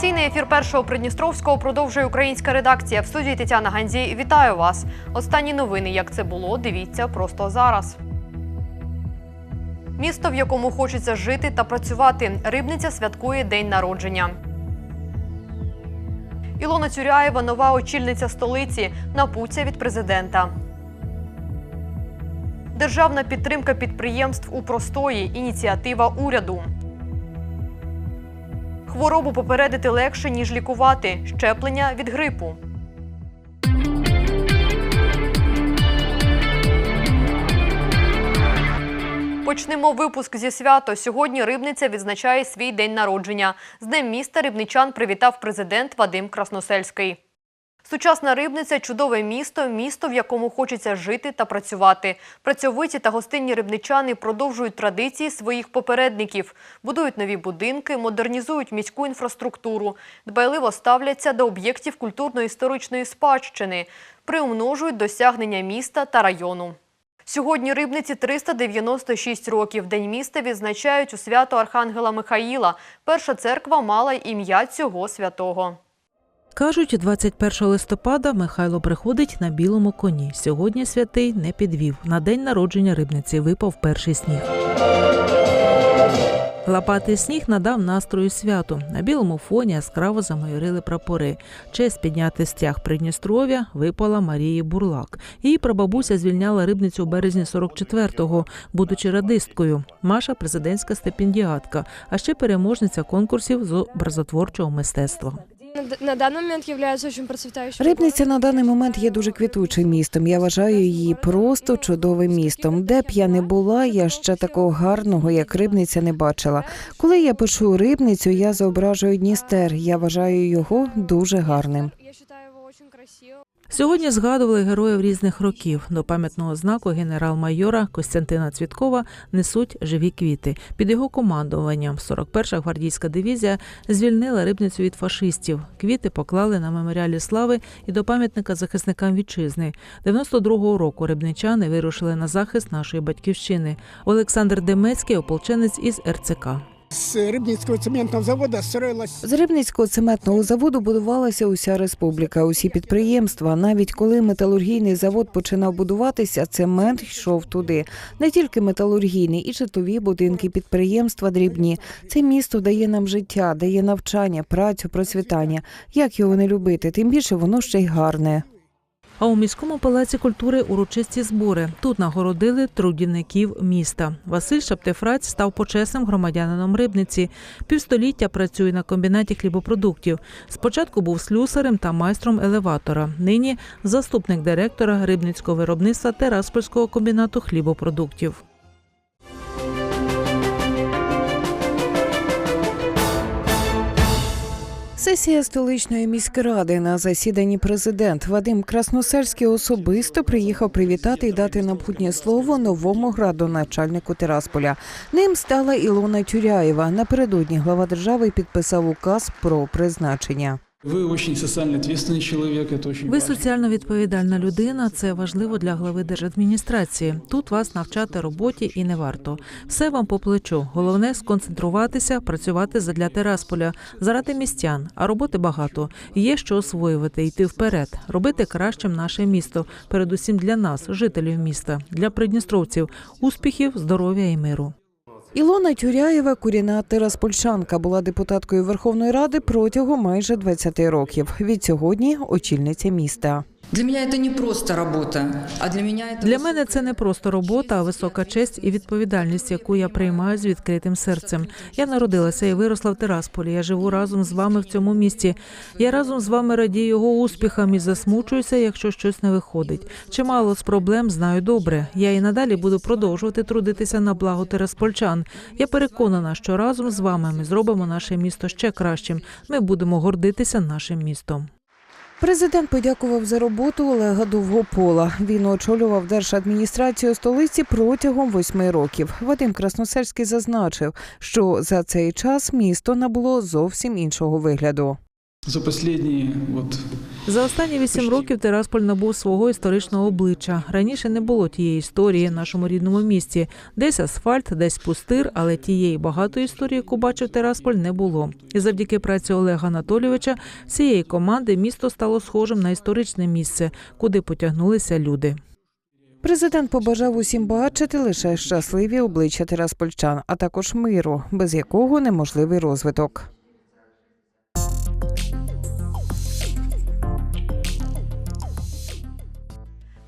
Інформаційний ефір першого Придністровського продовжує українська редакція. В студії Тетяна Гандзій. Вітаю вас. Останні новини, як це було, дивіться просто зараз. Місто, в якому хочеться жити та працювати. Рибниця святкує день народження. Ілона Цюряєва нова очільниця столиці. Напуття від президента. Державна підтримка підприємств у простої. Ініціатива уряду. Хворобу попередити легше, ніж лікувати. Щеплення від грипу. Почнемо випуск зі свято. Сьогодні Рибниця відзначає свій день народження. З Днем міста рибничан привітав президент Вадим Красносельський. Сучасна рибниця чудове місто, місто, в якому хочеться жити та працювати. Працьовиті та гостинні рибничани продовжують традиції своїх попередників, будують нові будинки, модернізують міську інфраструктуру, дбайливо ставляться до об'єктів культурно-історичної спадщини, приумножують досягнення міста та району. Сьогодні рибниці 396 років. День міста відзначають у свято Архангела Михаїла. Перша церква мала ім'я цього святого. Кажуть, 21 листопада Михайло приходить на білому коні. Сьогодні святий не підвів. На день народження рибниці випав перший сніг. Лопатий сніг надав настрою святу. На білому фоні яскраво замайорили прапори. Честь підняти стяг Придністров'я випала Марії Бурлак. Її прабабуся звільняла рибницю у березні 44-го, будучи радисткою. Маша президентська стипендіатка, а ще переможниця конкурсів з образотворчого мистецтва. На- На данный момент є дуже процветающим. Рибниця на даний момент є дуже квітучим містом. Я вважаю її просто чудовим містом. Де б я не була, я ще такого гарного, як рибниця, не бачила. Коли я пишу рибницю, я зображую Дністер. Я вважаю його дуже гарним. Сьогодні згадували героїв різних років. До пам'ятного знаку генерал-майора Костянтина Цвіткова несуть живі квіти. Під його командуванням 41-ша гвардійська дивізія звільнила рибницю від фашистів. Квіти поклали на меморіалі слави і до пам'ятника захисникам вітчизни. 92-го року рибничани вирушили на захист нашої батьківщини. Олександр Демецький, ополченець із РЦК. С Рыбницкого цементного завода строилась З Рибницького цементного заводу будувалася уся республіка, усі підприємства. Навіть коли металургійний завод починав будуватися, цемент йшов туди. Не тільки металургійний, і житлові будинки, підприємства дрібні. Це місто дає нам життя, дає навчання, працю, процвітання. Як його не любити? Тим більше воно ще й гарне. А у міському палаці культури урочисті збори. Тут нагородили трудівників міста. Василь Шаптефраць став почесним громадянином рибниці. Півстоліття працює на комбінаті хлібопродуктів. Спочатку був слюсарем та майстром елеватора. Нині заступник директора рибницького виробництва Тераспольського комбінату хлібопродуктів. Сесія столичної міськради на засіданні президент Вадим Красносельський особисто приїхав привітати і дати напутнє слово новому градоначальнику Тирасполя. Ним стала Ілона Тюряєва. Напередодні глава держави підписав указ про призначення. Вы очень социально ответственный человек, это очень Ви важно. соціально відповідальна людина. Це важливо для глави держадміністрації. Тут вас навчати роботі і не варто. Все вам по плечу. Головне сконцентруватися, працювати задля Терасполя, заради містян. А роботи багато. Є що освоювати, йти вперед, робити кращим наше місто, передусім для нас, жителів міста, для придністровців, успіхів, здоров'я і миру. Ілона Тюряєва, корінна тираспольчанка, була депутаткою Верховної Ради протягом майже 20 років. Від сьогодні очільниця міста. Для меня это не просто работа, а для меня это Для мене це не просто робота, а висока честь і відповідальність, яку я приймаю з відкритим серцем. Я народилася і виросла в Тирасполі. Я живу разом з вами в цьому місті. Я разом з вами радію його успіхам і засмучуюся, якщо щось не виходить. Чимало з проблем знаю добре. Я і надалі буду продовжувати трудитися на благо тираспольчан. Я переконана, що разом з вами ми зробимо наше місто ще кращим. Ми будемо гордитися нашим містом. Президент подякував за роботу Олега Довгопола. Він очолював держадміністрацію столиці протягом восьми років. Вадим Красносельський зазначив, що за цей час місто набуло зовсім іншого вигляду. За последние вот За останні вісім років Тирасполь набув свого історичного обличчя. Раніше не було тієї історії в нашому рідному місті. Десь асфальт, десь пустир, але тієї багатої історії, яку бачив Тирасполь, не було. І завдяки праці Олега Анатолійовича, всієї команди місто стало схожим на історичне місце, куди потягнулися люди. Президент побажав усім бачити лише щасливі обличчя тераспольчан, а також миру, без якого неможливий розвиток.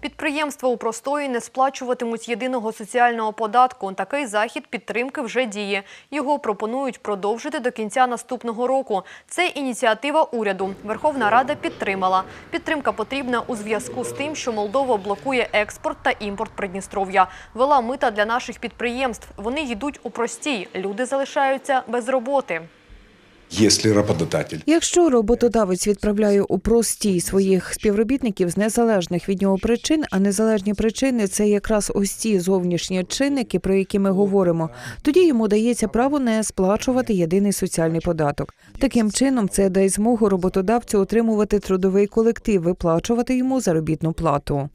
Підприємства у простої не сплачуватимуть єдиного соціального податку. Такий захід підтримки вже діє. Його пропонують продовжити до кінця наступного року. Це ініціатива уряду. Верховна Рада підтримала. Підтримка потрібна у зв'язку з тим, що Молдова блокує експорт та імпорт Придністров'я. Вела мита для наших підприємств. Вони йдуть у простій. Люди залишаються без роботи. Если работодатель Якщо роботодавець відправляє у простій своїх співробітників з незалежних від нього причин, а незалежні причини це якраз ось ці зовнішні чинники, про які ми говоримо, тоді йому дається право не сплачувати єдиний соціальний податок. Таким чином, це дає змогу роботодавцю отримувати трудовий колектив, виплачувати йому заробітну плату.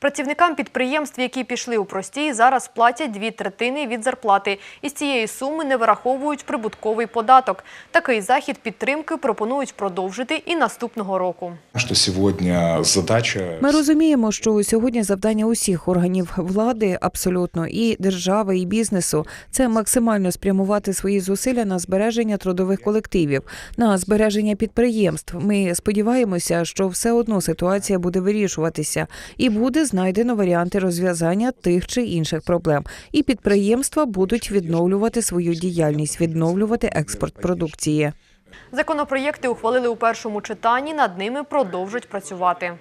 Працівникам підприємств, які пішли у простій, зараз платять дві третини від зарплати. Із цієї суми не вираховують прибутковий податок. Такий захід підтримки пропонують продовжити і наступного року. что сегодня задача Ми розуміємо, що сьогодні завдання усіх органів влади, абсолютно і держави, і бізнесу це максимально спрямувати свої зусилля на збереження трудових колективів, на збереження підприємств. Ми сподіваємося, що все одно ситуація буде вирішуватися, і буде знайдено варіанти розв'язання тих чи інших проблем. І підприємства будуть відновлювати свою діяльність, відновлювати експорт продукції. Законопроєкти ухвалили у першому читанні, над ними продовжать працювати.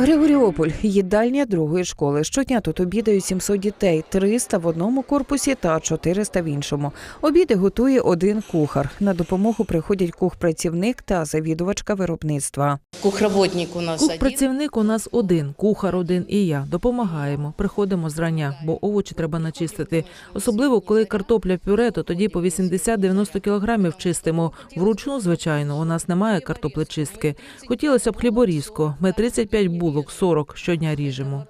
Григоріополь їдальня другої школи. Щодня тут обідають 700 дітей, 300 в одному корпусі та 400 в іншому. Обіди готує один кухар. На допомогу приходять кухпрацівник та завідувачка виробництва. Кухработник у нас. Кухпрацівник у нас один, кухар один і я. Допомагаємо. Приходимо зрання, бо овочі треба начистити. Особливо, коли картопля пюре, то тоді по 80-90 кілограмів чистимо. Вручну, звичайно, у нас немає картоплечистки. Хотілося б хліборізку. Ми 35 булок, 40 щодня ріжемо.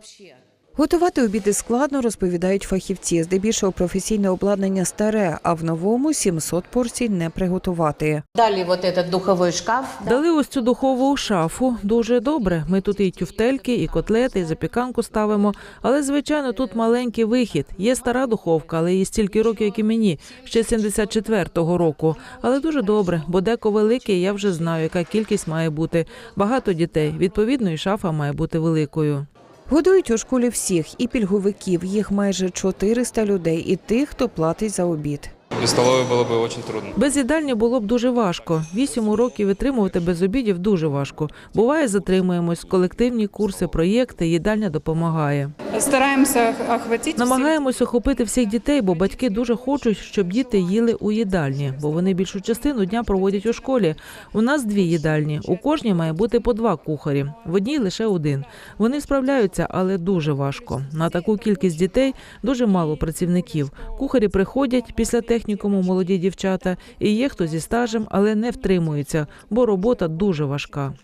Готувати обіди складно, розповідають фахівці. Здебільшого професійне обладнання старе, а в новому 700 порцій не приготувати. Дали вот этот духовой шкаф. Дали ось цю духову шафу. Дуже добре. Ми тут і тюфтельки, і котлети, і запіканку ставимо. Але звичайно, тут маленький вихід. Є стара духовка, але їй стільки років, як і мені, ще 74-го року. Але дуже добре, бо деко великий, я вже знаю, яка кількість має бути. Багато дітей. Відповідно, і шафа має бути великою. Годують у школі всіх і пільговиків. Їх майже 400 людей, і тих, хто платить за обід. Без столовой было бы очень трудно. Без їдальні було б дуже важко. Вісім уроків витримувати без обідів дуже важко. Буває, затримуємось, колективні курси, проєкти, їдальня допомагає. Стараємося охватити. Намагаємось охопити всіх дітей, бо батьки дуже хочуть, щоб діти їли у їдальні, бо вони більшу частину дня проводять у школі. У нас дві їдальні. У кожній має бути по два кухарі. В одній лише один. Вони справляються, але дуже важко. На таку кількість дітей дуже мало працівників. Кухарі приходять після технікуму молоді дівчата, і є хто зі стажем, але не втримується, бо робота дуже важка.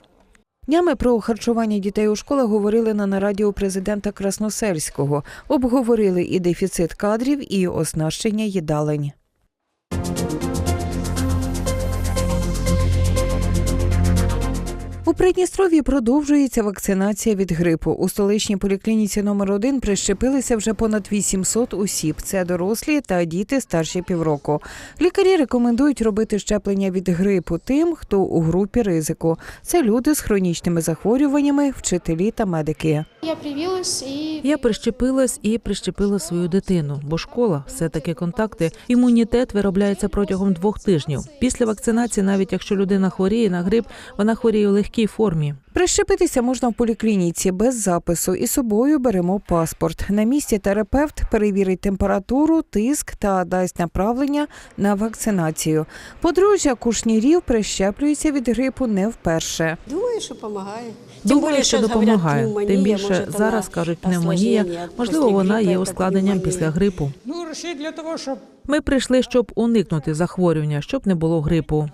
Днями про харчування дітей у школах говорили на нараді у президента Красносельського. Обговорили і дефіцит кадрів, і оснащення їдалень. У Придністров'ї продовжується вакцинація від грипу. У столичній поліклініці номер 1 прищепилися вже понад 800 осіб. Це дорослі та діти старші півроку. Лікарі рекомендують робити щеплення від грипу тим, хто у групі ризику. Це люди з хронічними захворюваннями, вчителі та медики. Я привилась и... Я прищепилась і прищепила свою дитину, бо школа все таки контакти. Імунітет виробляється протягом двох тижнів. Після вакцинації, навіть якщо людина хворіє на грип, вона хворіє у легкій формі. Прищепитися можна в поліклініці без запису і собою беремо паспорт. На місці терапевт перевірить температуру, тиск та дасть направлення на вакцинацію. Подружжя кушнірів прищеплюється від грипу не вперше. Думаю, що допомагає. Думаю, що допомагає. Тим більше зараз кажуть пневмонія. Можливо, вона є ускладненням після грипу. Ну, для того, щоб Ми прийшли, щоб уникнути захворювання, щоб не було грипу.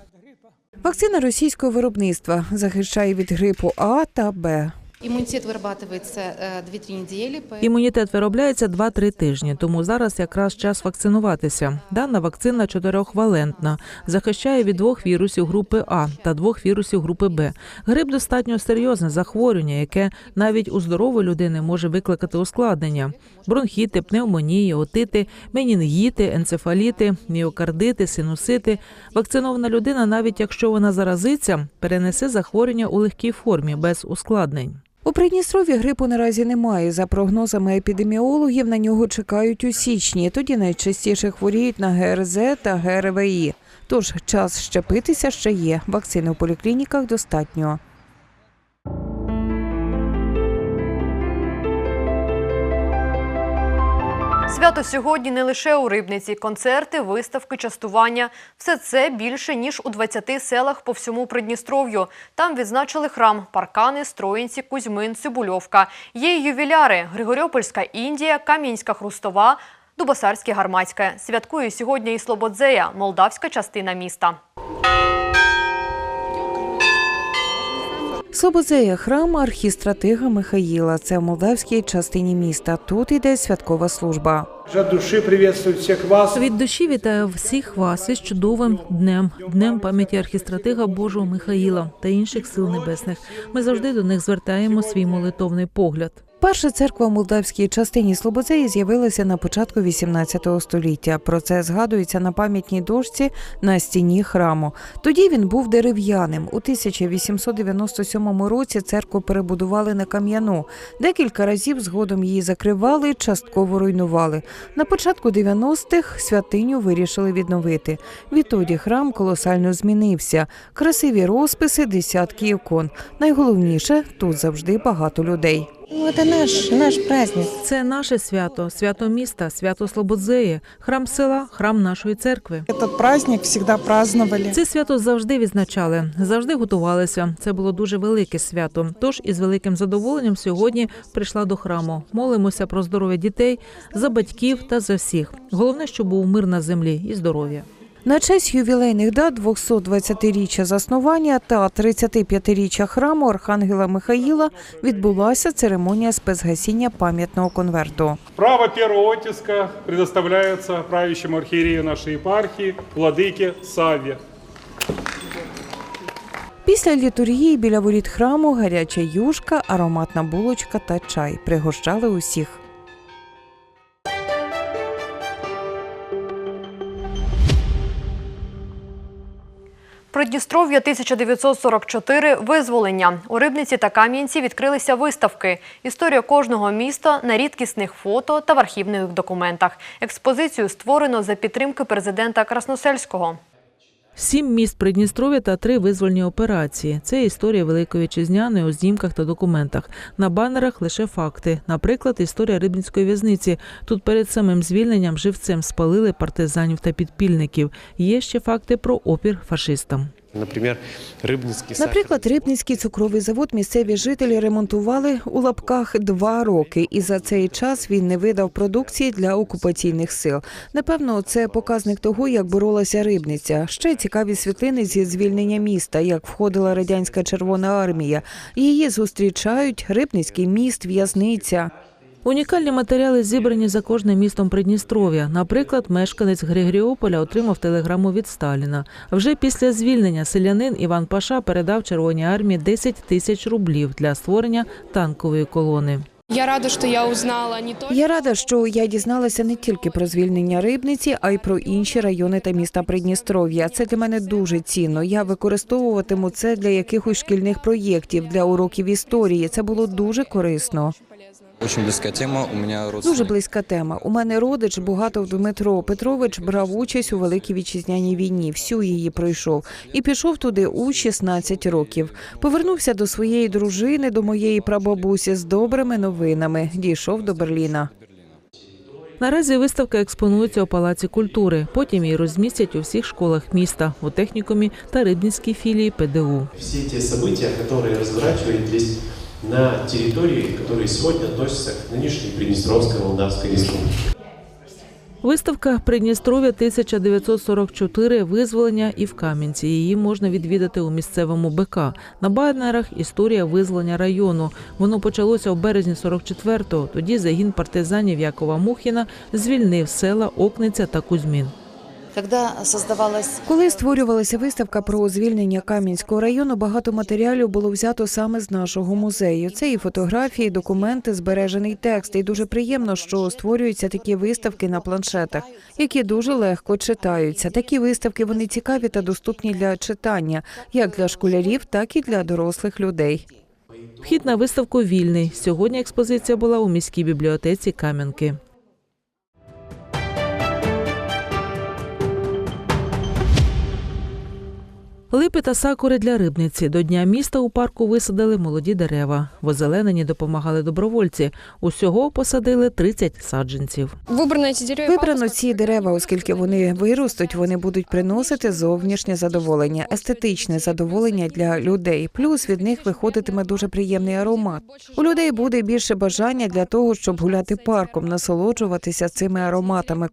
Вакцина російського виробництва захищає від грипу А та Б. Иммунитет вырабатывается э, 2-3 недели. поэтому- Імунітет виробляється 2-3 тижні, тому зараз якраз час вакцинуватися. Дана вакцина чотирьохвалентна, захищає від двох вірусів групи А та двох вірусів групи Б. Грип достатньо серйозне захворювання, яке навіть у здорової людини може викликати ускладнення: бронхіти, пневмонії, отити, менінгіти, енцефаліти, міокардити, синусити. Вакцинована людина, навіть якщо вона заразиться, перенесе захворювання у легкій формі без ускладнень. У Придністрові грипу наразі немає. За прогнозами епідеміологів, на нього чекають у січні. Тоді найчастіше хворіють на ГРЗ та ГРВІ. Тож час щепитися ще є. Вакцини у поліклініках достатньо. Свято сьогодні не лише у Рибниці. Концерти, виставки, частування – все це більше, ніж у 20 селах по всьому Придністров'ю. Там відзначили храм, паркани, Строїнці, Кузьмин, Цибульовка. Є й ювіляри – Григорьопольська Індія, Кам'янська Хрустова, Дубосарське Гармацьке. Святкує сьогодні і Слободзея, молдавська частина міста. Слободзея – храм архістратига Михаїла. Це в молдавській частині міста. Тут іде святкова служба. душі приветствую всіх вас. Від душі вітаю всіх вас із чудовим днем, днем пам'яті архістратига Божого Михаїла та інших сил небесних. Ми завжди до них звертаємо свій молитовний погляд. Перша церква в молдавській частині Слободзеї з'явилася на початку 18 століття. Про це згадується на пам'ятній дошці на стіні храму. Тоді він був дерев'яним. У 1897 році церкву перебудували на кам'яну. Декілька разів згодом її закривали, частково руйнували. На початку 90-х святиню вирішили відновити. Відтоді храм колосально змінився. Красиві розписи, десятки ікон. Найголовніше тут завжди багато людей. Ну, це наш, наш праздник. Це наше свято, свято міста, свято Слободзеї, храм села, храм нашої церкви. Этот праздник всегда праздновали. Це свято завжди відзначали, завжди готувалися. Це було дуже велике свято. Тож із великим задоволенням сьогодні прийшла до храму. Молимося про здоров'я дітей, за батьків та за всіх. Головне, щоб був мир на землі і здоров'я. На честь ювілейних дат 220-річчя заснування та 35-річчя храму Архангела Михаїла відбулася церемонія спецгасіння пам'ятного конверту. Право первого оттиска предоставляется правящему архиерею нашей епархии, владыке Савве. Після літургії біля воріт храму гаряча юшка, ароматна булочка та чай пригощали усіх. Придністров'я 1944 – визволення. У Рибниці та Кам'янці відкрилися виставки. Історія кожного міста на рідкісних фото та в архівних документах. Експозицію створено за підтримки президента Красносельського. Сім міст Придністров'я та три визвольні операції. Це історія Великої Вітчизняної у знімках та документах. На банерах лише факти. Наприклад, історія Рибницької в'язниці. Тут перед самим звільненням живцем спалили партизанів та підпільників. Є ще факти про опір фашистам. Наприклад, Рибницький цукровий завод місцеві жителі ремонтували у лапках два роки, і за цей час він не видав продукції для окупаційних сил. Напевно, це показник того, як боролася рибниця. Ще цікаві світлини зі звільнення міста, як входила радянська Червона армія. Її зустрічають Рибницький міст, в'язниця. Унікальні матеріали зібрані за кожним містом Придністров'я. Наприклад, мешканець Григоріополя отримав телеграму від Сталіна. Вже після звільнення селянин Іван Паша передав Червоній армії 10 тисяч рублів для створення танкової колони. Я рада, що я узнала не. Я рада, що я дізналася не тільки про звільнення рибниці, а й про інші райони та міста Придністров'я. Це для мене дуже цінно. Я використовуватиму це для якихось шкільних проєктів, для уроків історії. Це було дуже корисно. Очень близкая тема. У меня Дуже близька тема. У мене родич Бугатов Дмитро Петрович брав участь у великій вітчизняній війні. Всю її пройшов і пішов туди у 16 років. Повернувся до своєї дружини, до моєї прабабусі з добрими новинами. Дійшов до Берліна. Наразі виставка експонується у Палаці культури. Потім її розмістять у всіх школах міста, у технікумі та рибницькій філії ПДУ. Все те события, которые разворачивались на территории, которые сегодня относятся к нынешней Приднестровской Молдавской республике. Виставка Придністров'я 1944 визволення і в Кам'янці. Її можна відвідати у місцевому БК. На банерах історія визволення району. Воно почалося в березні 44-го. Тоді загін партизанів Якова Мухіна звільнив села Окниця та Кузьмін. Когда создавалась Коли створювалася виставка про звільнення Кам'янського району, багато матеріалів було взято саме з нашого музею. Це і фотографії, і документи, збережений текст. І дуже приємно, що створюються такі виставки на планшетах, які дуже легко читаються. Такі виставки вони цікаві та доступні для читання, як для школярів, так і для дорослих людей. Вхід на виставку вільний. Сьогодні експозиція була у міській бібліотеці Кам'янки. Липи та сакури для рибниці. До Дня міста у парку висадили молоді дерева. В озелененні допомагали добровольці. Усього посадили 30 саджанців. Выбрано. Вибрано ці дерева, оскільки вони виростуть, вони будуть приносити зовнішнє задоволення, естетичне задоволення для людей. Плюс від них виходитиме дуже приємний аромат. У людей буде більше бажання для того, щоб гуляти парком, насолоджуватися цими ароматами.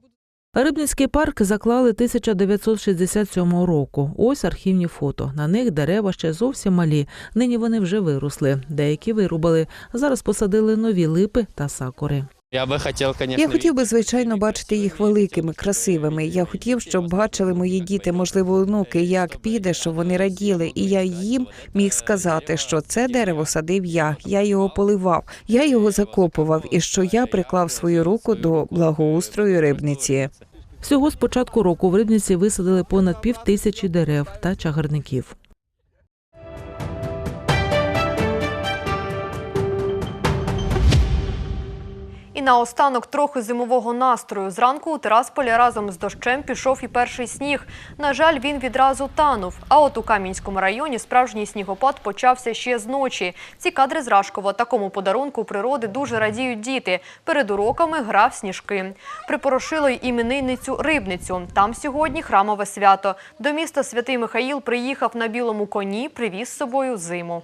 Рибницький парк заклали 1967 року. Ось архівні фото. На них дерева ще зовсім малі. Нині вони вже виросли. Деякі вирубали. Зараз посадили нові липи та сакури. Я бы хотел, конечно, Я хотів би звичайно бачити їх великими, красивими. Я хотів, щоб бачили мої діти, можливо, онуки, як піде, щоб вони раділи, і я їм міг сказати, що це дерево садив я. Я його поливав, я його закопував, і що я приклав свою руку до благоустрою рибниці. Всього з початку року в Рибниці висадили понад пів тисячі дерев та чагарників. Наостанок трохи зимового настрою. Зранку у Тирасполі разом з дощем пішов і перший сніг. На жаль, він відразу танув. А от у Кам'янському районі справжній снігопад почався ще з ночі. Ці кадри з Рашкова. Такому подарунку природи дуже радіють діти. Перед уроками грав сніжки. Припорошило й іменинницю Рибницю. Там сьогодні храмове свято. До міста Святий Михаїл приїхав на білому коні, привіз з собою зиму.